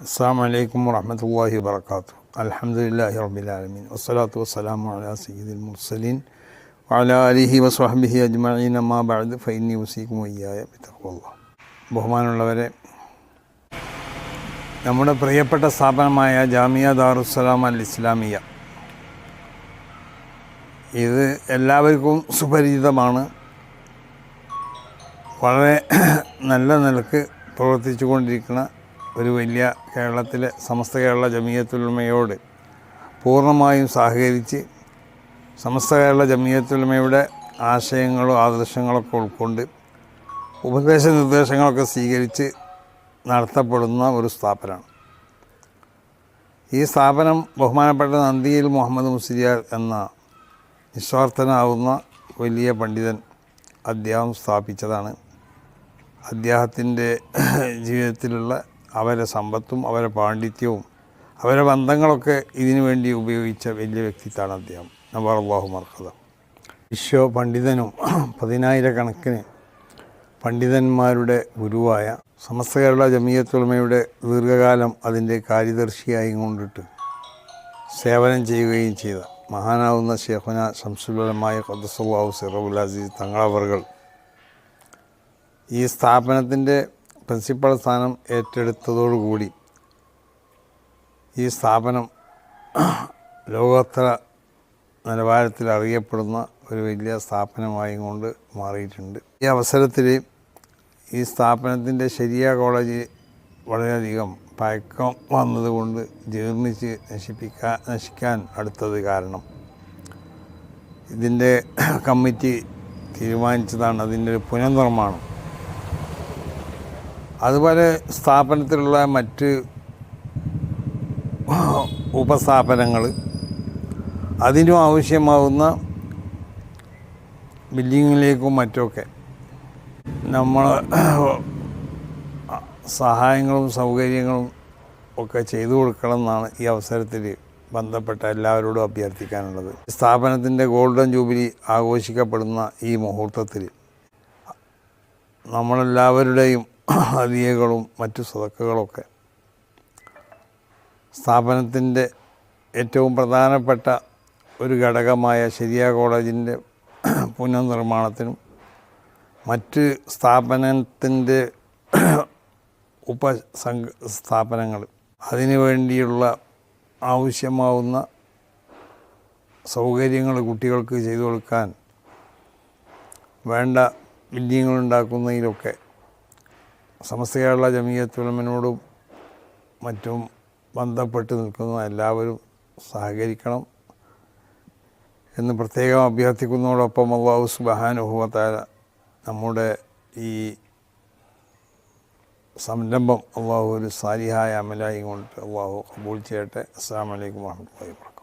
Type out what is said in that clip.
അസ്സാം വലൈക്കും വറഹമത്തല്ലാഹി വാബർക്കാത്തു അലഹമുല്ലാഹി റബ്ബിലാലമീൻ വസ്സലാത്തു വസ്സലാമു അലാ സയ്യിദുൽ മുർസലീൻ. വഅല അലിഹി വസ്വഹബിഹി അജ്മഈൻ. അമ്മാ ബഅദ്. ഫൈന്നി വസീക്കും വയ്യായ ബഹുമാനമുള്ളവരെ നമ്മുടെ പ്രിയപ്പെട്ട സ്ഥാപനമായ ജാമിയ ദാറുസ്സലാം അൽ ഇസ്ലാമിയ ഇത് എല്ലാവർക്കും സുപരിചിതമാണ്. വളരെ നല്ല നിലയ്ക്ക് പ്രവർത്തിച്ചു കൊണ്ടിരിക്കുന്ന ഒരു വലിയ കേരളത്തിലെ സമസ്ത കേരള ജമീയത്തുലമയോട് പൂർണമായും സഹകരിച്ച് സമസ്ത കേരള ജമീയത്തുലമയുടെ ആശയങ്ങളും ആദർശങ്ങളൊക്കെ ഉൾക്കൊണ്ട് ഉപദേശ നിർദ്ദേശങ്ങളൊക്കെ സ്വീകരിച്ച് നടത്തപ്പെടുന്ന ഒരു സ്ഥാപനമാണ്. ഈ സ്ഥാപനം ബഹുമാനപ്പെട്ട നന്ദിയിൽ മുഹമ്മദ് മുസ്ലിയാർ എന്ന നിസ്വാർത്ഥനാവുന്ന വലിയ പണ്ഡിതൻ അദ്ദേഹം സ്ഥാപിച്ചതാണ്. അദ്ദേഹത്തിന്റെ ജീവിതത്തിലുള്ള അവരെ സമ്പത്തും അവരെ പാണ്ഡിത്യവും അവരെ ബന്ധങ്ങളൊക്കെ ഇതിനു വേണ്ടി ഉപയോഗിച്ച വലിയ വ്യക്തിത്വമാണ് അദ്ദേഹം. നവാർ അള്ളാഹു മർക്കത വിശ്വ പണ്ഡിതനും പതിനായിരക്കണക്കിന് പണ്ഡിതന്മാരുടെ ഗുരുവായ സമസ്ത കേരള ജമീയത്തുളമയുടെ ദീർഘകാലം അതിന്റെ കാര്യദർശിയായി കൊണ്ടിട്ട് സേവനം ചെയ്യുകയും ചെയ്ത മഹാനാവുന്ന ഷേഖുന ശംസുലമായ ഖദ്സുല്ലാഹു സിറബുൽ അസീസ് തങ്ങളവറുകൾ ഈ സ്ഥാപനത്തിന്റെ പ്രിൻസിപ്പൽ സ്ഥാനം ഏറ്റെടുത്തതോടുകൂടി ഈ സ്ഥാപനം ലോകോത്തര നിലവാരത്തിൽ അറിയപ്പെടുന്ന ഒരു വലിയ സ്ഥാപനമായി കൊണ്ട് മാറിയിട്ടുണ്ട്. ഈ അവസരത്തിൽ ഈ സ്ഥാപനത്തിന്റെ ശരിയ കോളേജ് വളരെയധികം പഴക്കം വന്നതുകൊണ്ട് ജീർണിച്ച് നശിപ്പിക്കാൻ നശിക്കാൻ അടുത്തത് കാരണം. ഇതിന്റെ കമ്മിറ്റി തീരുമാനിച്ചതാണ് അതിന്റെ ഒരു പുനർനിർമ്മാണം. അതുപോലെ സ്ഥാപനത്തിലുള്ള മറ്റ് ഉപസ്ഥാപനങ്ങൾ അതിനും ആവശ്യമാവുന്ന ബിൽഡിങ്ങിലേക്കും മറ്റുമൊക്കെ നമ്മൾ സഹായങ്ങളും സൗകര്യങ്ങളും ഒക്കെ ചെയ്തു കൊടുക്കണം എന്നാണ് ഈ അവസരത്തിൽ ബന്ധപ്പെട്ട എല്ലാവരോടും അഭ്യർത്ഥിക്കാനുള്ളത്. സ്ഥാപനത്തിന്റെ ഗോൾഡൻ ജൂബിലി ആഘോഷിക്കപ്പെടുന്ന ഈ മുഹൂർത്തത്തിൽ നമ്മളെല്ലാവരുടെയും ഹദിയകളും മറ്റു സതക്കുകളൊക്കെ സ്ഥാപനത്തിന്റെ ഏറ്റവും പ്രധാനപ്പെട്ട ഒരു ഘടകമായ ശരിയ കോളേജിന്റെ പുനർനിർമ്മാണത്തിനും മറ്റ് സ്ഥാപനത്തിന്റെ ഉപസംഘ സ്ഥാപനങ്ങൾ അതിനു വേണ്ടിയുള്ള ആവശ്യമാവുന്ന സൗകര്യങ്ങൾ കുട്ടികൾക്ക് ചെയ്തു കൊടുക്കാൻ വേണ്ട ബിൽഡിങ്ങുകൾ ഉണ്ടാക്കുന്നതിലൊക്കെ സമസ്ത കേരള ജമീയത്തുലമനോടും മറ്റും ബന്ധപ്പെട്ട് നിൽക്കുന്ന എല്ലാവരും സഹകരിക്കണം എന്ന് പ്രത്യേകം അഭ്യർത്ഥിക്കുന്നതോടൊപ്പം അള്ളാഹു സുബഹാനുഭവത്തായ നമ്മുടെ ഈ സംരംഭം അള്ളാഹു ഒരു സാലിഹായ അമലായി കൊണ്ട് അള്ളാഹു കബൂൾ ചെയ്യട്ടെ. അസ്സാം വലൈക്കും വാഹമത്തല്ലാ